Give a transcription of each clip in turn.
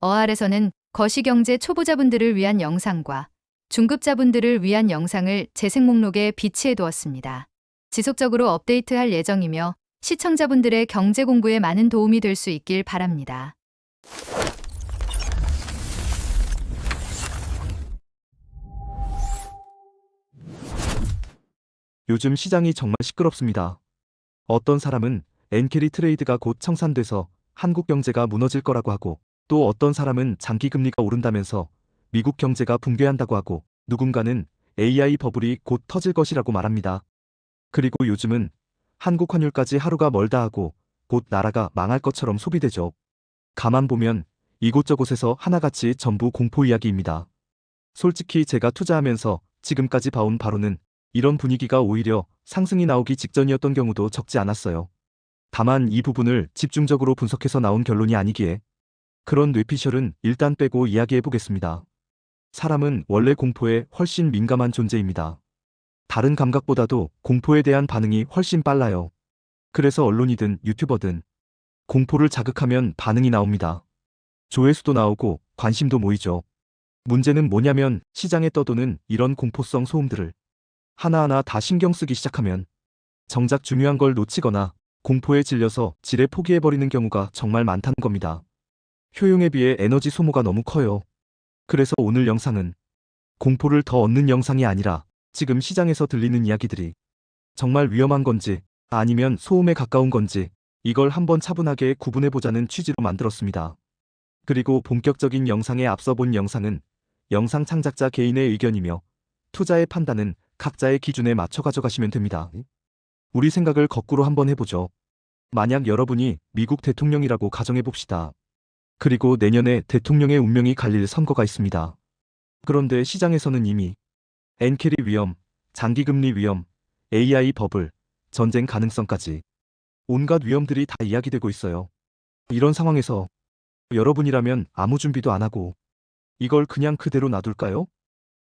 어알에서는 거시경제 초보자분들을 위한 영상과 중급자분들을 위한 영상을 재생 목록에 비치해 두었습니다. 지속적으로 업데이트할 예정이며 시청자분들의 경제 공부에 많은 도움이 될 수 있길 바랍니다. 요즘 시장이 정말 시끄럽습니다. 어떤 사람은 엔캐리 트레이드가 곧 청산돼서 한국 경제가 무너질 거라고 하고 또 어떤 사람은 장기 금리가 오른다면서 미국 경제가 붕괴한다고 하고 누군가는 AI 버블이 곧 터질 것이라고 말합니다. 그리고 요즘은 한국 환율까지 하루가 멀다 하고 곧 나라가 망할 것처럼 소비되죠. 가만 보면 이곳저곳에서 하나같이 전부 공포 이야기입니다. 솔직히 제가 투자하면서 지금까지 봐온 바로는 이런 분위기가 오히려 상승이 나오기 직전이었던 경우도 적지 않았어요. 다만 이 부분을 집중적으로 분석해서 나온 결론이 아니기에 그런 뇌피셜은 일단 빼고 이야기해 보겠습니다. 사람은 원래 공포에 훨씬 민감한 존재입니다. 다른 감각보다도 공포에 대한 반응이 훨씬 빨라요. 그래서 언론이든 유튜버든 공포를 자극하면 반응이 나옵니다. 조회수도 나오고 관심도 모이죠. 문제는 뭐냐면 시장에 떠도는 이런 공포성 소음들을 하나하나 다 신경 쓰기 시작하면 정작 중요한 걸 놓치거나 공포에 질려서 지레 포기해버리는 경우가 정말 많다는 겁니다. 효용에 비해 에너지 소모가 너무 커요. 그래서 오늘 영상은 공포를 더 얻는 영상이 아니라 지금 시장에서 들리는 이야기들이 정말 위험한 건지 아니면 소음에 가까운 건지 이걸 한번 차분하게 구분해보자는 취지로 만들었습니다. 그리고 본격적인 영상에 앞서 본 영상은 영상 창작자 개인의 의견이며 투자의 판단은 각자의 기준에 맞춰 가져가시면 됩니다. 우리 생각을 거꾸로 한번 해보죠. 만약 여러분이 미국 대통령이라고 가정해봅시다. 그리고 내년에 대통령의 운명이 갈릴 선거가 있습니다. 그런데 시장에서는 이미 엔캐리 위험, 장기금리 위험, AI 버블, 전쟁 가능성까지 온갖 위험들이 다 이야기되고 있어요. 이런 상황에서 여러분이라면 아무 준비도 안 하고 이걸 그냥 그대로 놔둘까요?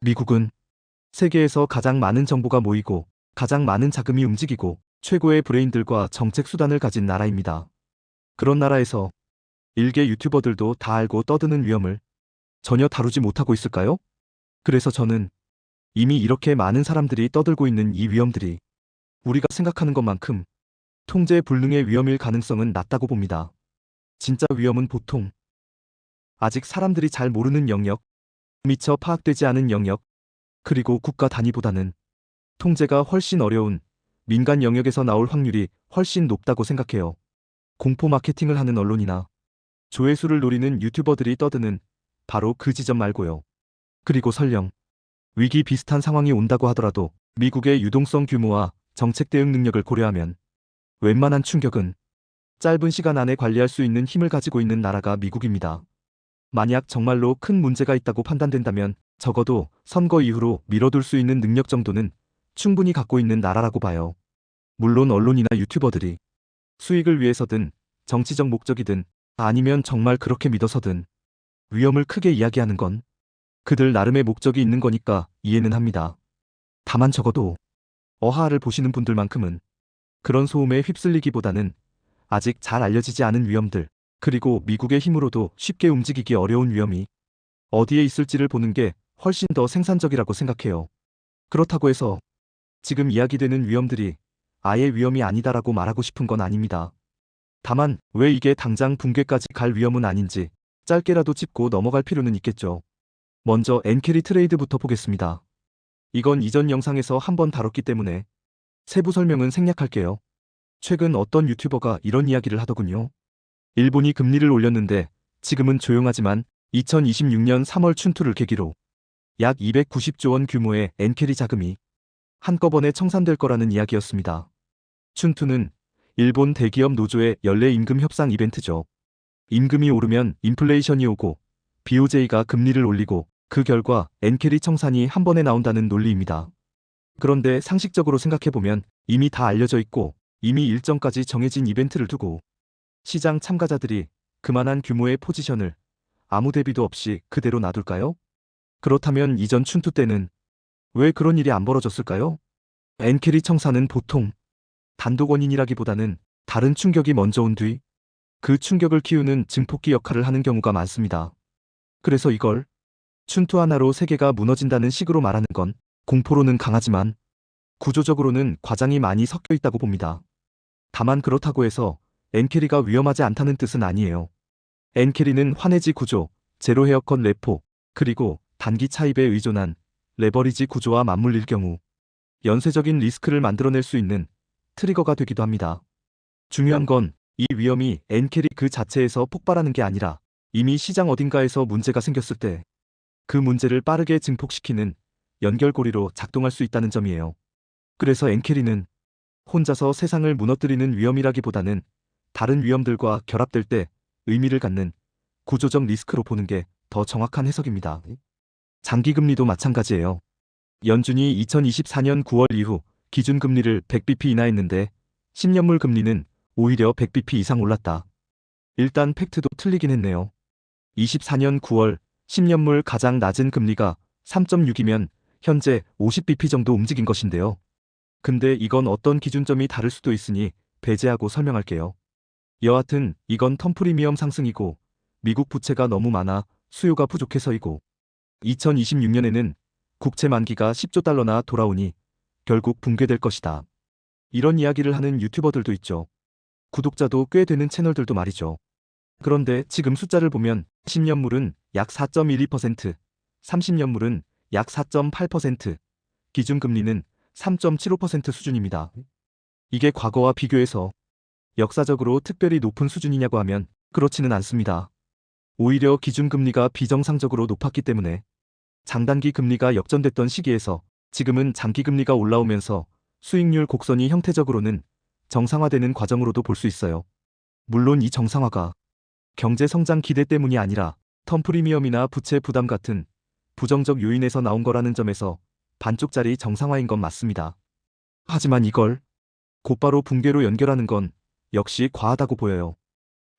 미국은 세계에서 가장 많은 정보가 모이고 가장 많은 자금이 움직이고 최고의 브레인들과 정책 수단을 가진 나라입니다. 그런 나라에서 일개 유튜버들도 다 알고 떠드는 위험을 전혀 다루지 못하고 있을까요? 그래서 저는 이미 이렇게 많은 사람들이 떠들고 있는 이 위험들이 우리가 생각하는 것만큼 통제 불능의 위험일 가능성은 낮다고 봅니다. 진짜 위험은 보통 아직 사람들이 잘 모르는 영역, 미처 파악되지 않은 영역, 그리고 국가 단위보다는 통제가 훨씬 어려운 민간 영역에서 나올 확률이 훨씬 높다고 생각해요. 공포 마케팅을 하는 언론이나 조회수를 노리는 유튜버들이 떠드는 바로 그 지점 말고요. 그리고 설령 위기 비슷한 상황이 온다고 하더라도 미국의 유동성 규모와 정책 대응 능력을 고려하면 웬만한 충격은 짧은 시간 안에 관리할 수 있는 힘을 가지고 있는 나라가 미국입니다. 만약 정말로 큰 문제가 있다고 판단된다면 적어도 선거 이후로 미뤄둘 수 있는 능력 정도는 충분히 갖고 있는 나라라고 봐요. 물론 언론이나 유튜버들이 수익을 위해서든 정치적 목적이든 아니면 정말 그렇게 믿어서든 위험을 크게 이야기하는 건 그들 나름의 목적이 있는 거니까 이해는 합니다. 다만 적어도 어하를 보시는 분들만큼은 그런 소음에 휩쓸리기보다는 아직 잘 알려지지 않은 위험들, 그리고 미국의 힘으로도 쉽게 움직이기 어려운 위험이 어디에 있을지를 보는 게 훨씬 더 생산적이라고 생각해요. 그렇다고 해서 지금 이야기되는 위험들이 아예 위험이 아니다라고 말하고 싶은 건 아닙니다. 다만 왜 이게 당장 붕괴까지 갈 위험은 아닌지 짧게라도 짚고 넘어갈 필요는 있겠죠. 먼저 엔캐리 트레이드부터 보겠습니다. 이건 이전 영상에서 한번 다뤘기 때문에 세부 설명은 생략할게요. 최근 어떤 유튜버가 이런 이야기를 하더군요. 일본이 금리를 올렸는데 지금은 조용하지만 2026년 3월 춘투를 계기로 약 290조 원 규모의 엔캐리 자금이 한꺼번에 청산될 거라는 이야기였습니다. 춘투는 일본 대기업 노조의 연례 임금 협상 이벤트죠. 임금이 오르면 인플레이션이 오고 BOJ가 금리를 올리고 그 결과 엔캐리 청산이 한 번에 나온다는 논리입니다. 그런데 상식적으로 생각해보면 이미 다 알려져 있고 이미 일정까지 정해진 이벤트를 두고 시장 참가자들이 그만한 규모의 포지션을 아무 대비도 없이 그대로 놔둘까요? 그렇다면 이전 춘투 때는 왜 그런 일이 안 벌어졌을까요? 엔캐리 청산은 보통 단독 원인이라기보다는 다른 충격이 먼저 온 뒤 그 충격을 키우는 증폭기 역할을 하는 경우가 많습니다. 그래서 이걸 춘투 하나로 세계가 무너진다는 식으로 말하는 건 공포로는 강하지만 구조적으로는 과장이 많이 섞여 있다고 봅니다. 다만 그렇다고 해서 엔캐리가 위험하지 않다는 뜻은 아니에요. 엔캐리는 환해지 구조, 제로 헤어컷 레포, 그리고 단기 차입에 의존한 레버리지 구조와 맞물릴 경우 연쇄적인 리스크를 만들어낼 수 있는 트리거가 되기도 합니다. 중요한 건 이 위험이 엔캐리 그 자체에서 폭발하는 게 아니라 이미 시장 어딘가에서 문제가 생겼을 때 그 문제를 빠르게 증폭시키는 연결고리로 작동할 수 있다는 점이에요. 그래서 엔캐리는 혼자서 세상을 무너뜨리는 위험이라기보다는 다른 위험들과 결합될 때 의미를 갖는 구조적 리스크로 보는 게 더 정확한 해석입니다. 장기금리도 마찬가지예요. 연준이 2024년 9월 이후 기준금리를 100bp 인하했는데 10년물 금리는 오히려 100bp 이상 올랐다. 일단 팩트도 틀리긴 했네요. 24년 9월 10년물 가장 낮은 금리가 3.6이면 현재 50bp 정도 움직인 것인데요. 근데 이건 어떤 기준점이 다를 수도 있으니 배제하고 설명할게요. 여하튼 이건 텀 프리미엄 상승이고 미국 부채가 너무 많아 수요가 부족해서이고 2026년에는 국채 만기가 10조 달러나 돌아오니 결국 붕괴될 것이다. 이런 이야기를 하는 유튜버들도 있죠. 구독자도 꽤 되는 채널들도 말이죠. 그런데 지금 숫자를 보면 10년물은 약 4.12%, 30년물은 약 4.8%, 기준금리는 3.75% 수준입니다. 이게 과거와 비교해서 역사적으로 특별히 높은 수준이냐고 하면 그렇지는 않습니다. 오히려 기준금리가 비정상적으로 높았기 때문에 장단기 금리가 역전됐던 시기에서 지금은 장기금리가 올라오면서 수익률 곡선이 형태적으로는 정상화되는 과정으로도 볼 수 있어요. 물론 이 정상화가 경제 성장 기대 때문이 아니라 텀 프리미엄이나 부채 부담 같은 부정적 요인에서 나온 거라는 점에서 반쪽짜리 정상화인 건 맞습니다. 하지만 이걸 곧바로 붕괴로 연결하는 건 역시 과하다고 보여요.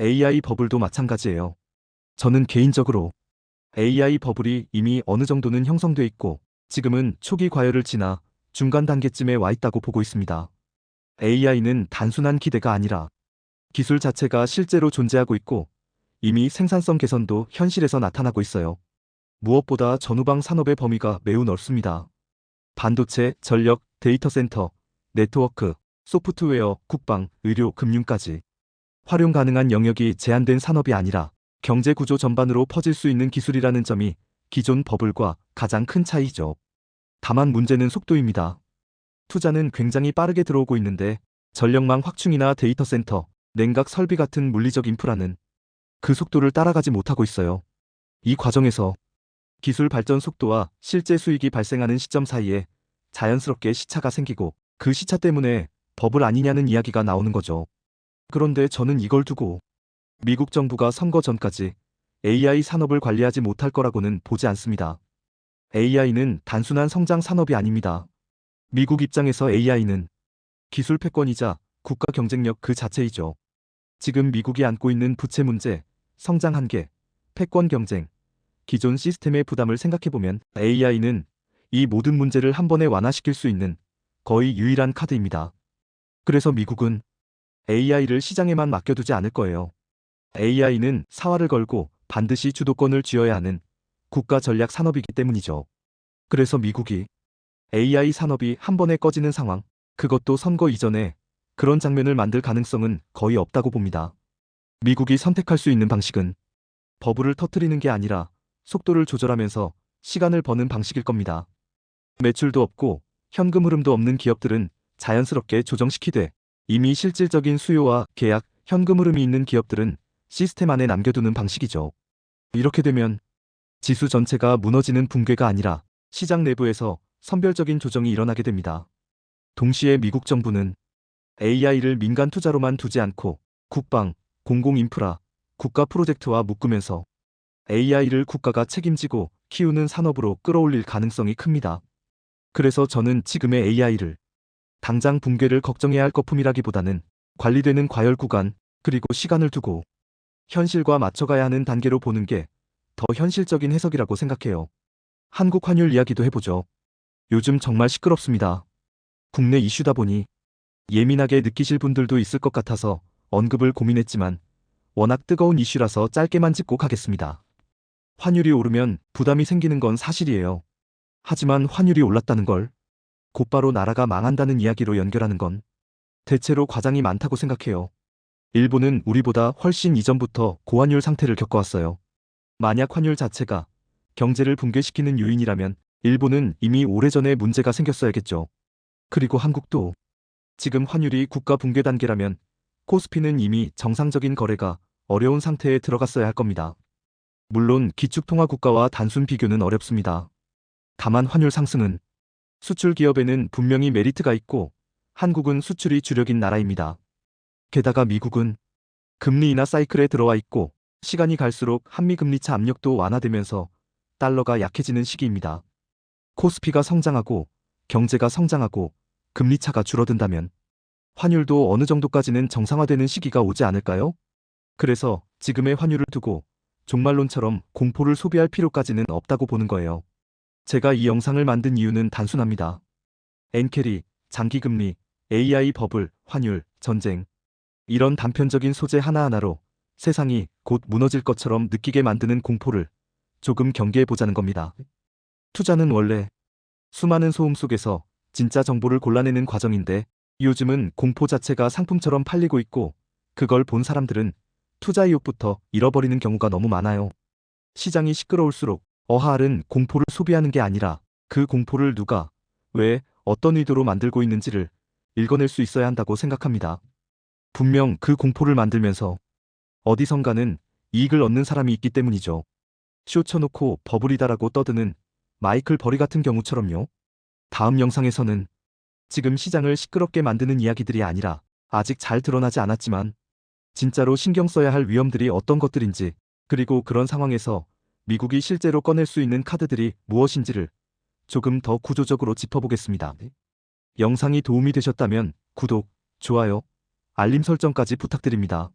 AI 버블도 마찬가지예요. 저는 개인적으로 AI 버블이 이미 어느 정도는 형성돼 있고 지금은 초기 과열을 지나 중간 단계쯤에 와 있다고 보고 있습니다. AI는 단순한 기대가 아니라 기술 자체가 실제로 존재하고 있고 이미 생산성 개선도 현실에서 나타나고 있어요. 무엇보다 전후방 산업의 범위가 매우 넓습니다. 반도체, 전력, 데이터 센터, 네트워크, 소프트웨어, 국방, 의료, 금융까지 활용 가능한 영역이 제한된 산업이 아니라 경제 구조 전반으로 퍼질 수 있는 기술이라는 점이 기존 버블과 가장 큰 차이죠. 다만 문제는 속도입니다. 투자는 굉장히 빠르게 들어오고 있는데 전력망 확충이나 데이터 센터, 냉각 설비 같은 물리적 인프라는 그 속도를 따라가지 못하고 있어요. 이 과정에서 기술 발전 속도와 실제 수익이 발생하는 시점 사이에 자연스럽게 시차가 생기고 그 시차 때문에 버블 아니냐는 이야기가 나오는 거죠. 그런데 저는 이걸 두고 미국 정부가 선거 전까지 AI 산업을 관리하지 못할 거라고는 보지 않습니다. AI는 단순한 성장 산업이 아닙니다. 미국 입장에서 AI는 기술 패권이자 국가 경쟁력 그 자체이죠. 지금 미국이 안고 있는 부채 문제, 성장 한계, 패권 경쟁, 기존 시스템의 부담을 생각해보면 AI는 이 모든 문제를 한 번에 완화시킬 수 있는 거의 유일한 카드입니다. 그래서 미국은 AI를 시장에만 맡겨두지 않을 거예요. AI는 사활을 걸고 반드시 주도권을 쥐어야 하는 국가 전략 산업이기 때문이죠. 그래서 미국이 AI 산업이 한 번에 꺼지는 상황, 그것도 선거 이전에 그런 장면을 만들 가능성은 거의 없다고 봅니다. 미국이 선택할 수 있는 방식은 버블을 터트리는 게 아니라 속도를 조절하면서 시간을 버는 방식일 겁니다. 매출도 없고 현금 흐름도 없는 기업들은 자연스럽게 조정시키되 이미 실질적인 수요와 계약, 현금 흐름이 있는 기업들은 시스템 안에 남겨두는 방식이죠. 이렇게 되면 지수 전체가 무너지는 붕괴가 아니라 시장 내부에서 선별적인 조정이 일어나게 됩니다. 동시에 미국 정부는 AI를 민간 투자로만 두지 않고 국방, 공공인프라, 국가 프로젝트와 묶으면서 AI를 국가가 책임지고 키우는 산업으로 끌어올릴 가능성이 큽니다. 그래서 저는 지금의 AI를 당장 붕괴를 걱정해야 할 거품이라기보다는 관리되는 과열 구간 그리고 시간을 두고 현실과 맞춰가야 하는 단계로 보는 게 더 현실적인 해석이라고 생각해요. 한국 환율 이야기도 해보죠. 요즘 정말 시끄럽습니다. 국내 이슈다 보니 예민하게 느끼실 분들도 있을 것 같아서 언급을 고민했지만 워낙 뜨거운 이슈라서 짧게만 짚고 가겠습니다. 환율이 오르면 부담이 생기는 건 사실이에요. 하지만 환율이 올랐다는 걸 곧바로 나라가 망한다는 이야기로 연결하는 건 대체로 과장이 많다고 생각해요. 일본은 우리보다 훨씬 이전부터 고환율 상태를 겪어왔어요. 만약 환율 자체가 경제를 붕괴시키는 요인이라면 일본은 이미 오래전에 문제가 생겼어야겠죠. 그리고 한국도 지금 환율이 국가 붕괴 단계라면 코스피는 이미 정상적인 거래가 어려운 상태에 들어갔어야 할 겁니다. 물론 기축통화 국가와 단순 비교는 어렵습니다. 다만 환율 상승은 수출 기업에는 분명히 메리트가 있고 한국은 수출이 주력인 나라입니다. 게다가 미국은 금리 인하 사이클에 들어와 있고 시간이 갈수록 한미 금리차 압력도 완화되면서 달러가 약해지는 시기입니다. 코스피가 성장하고 경제가 성장하고 금리차가 줄어든다면 환율도 어느 정도까지는 정상화되는 시기가 오지 않을까요? 그래서 지금의 환율을 두고 종말론처럼 공포를 소비할 필요까지는 없다고 보는 거예요. 제가 이 영상을 만든 이유는 단순합니다. 엔캐리, 장기금리, AI 버블, 환율, 전쟁. 이런 단편적인 소재 하나하나로 세상이 곧 무너질 것처럼 느끼게 만드는 공포를 조금 경계해 보자는 겁니다. 투자는 원래 수많은 소음 속에서 진짜 정보를 골라내는 과정인데 요즘은 공포 자체가 상품처럼 팔리고 있고 그걸 본 사람들은 투자 이욕부터 잃어버리는 경우가 너무 많아요. 시장이 시끄러울수록 어하알은 공포를 소비하는 게 아니라 그 공포를 누가, 왜, 어떤 의도로 만들고 있는지를 읽어낼 수 있어야 한다고 생각합니다. 분명 그 공포를 만들면서 어디선가는 이익을 얻는 사람이 있기 때문이죠. 쇼 쳐놓고 버블이다라고 떠드는 마이클 버리 같은 경우처럼요. 다음 영상에서는 지금 시장을 시끄럽게 만드는 이야기들이 아니라 아직 잘 드러나지 않았지만 진짜로 신경 써야 할 위험들이 어떤 것들인지 그리고 그런 상황에서 미국이 실제로 꺼낼 수 있는 카드들이 무엇인지를 조금 더 구조적으로 짚어보겠습니다. 영상이 도움이 되셨다면 구독, 좋아요, 알림 설정까지 부탁드립니다.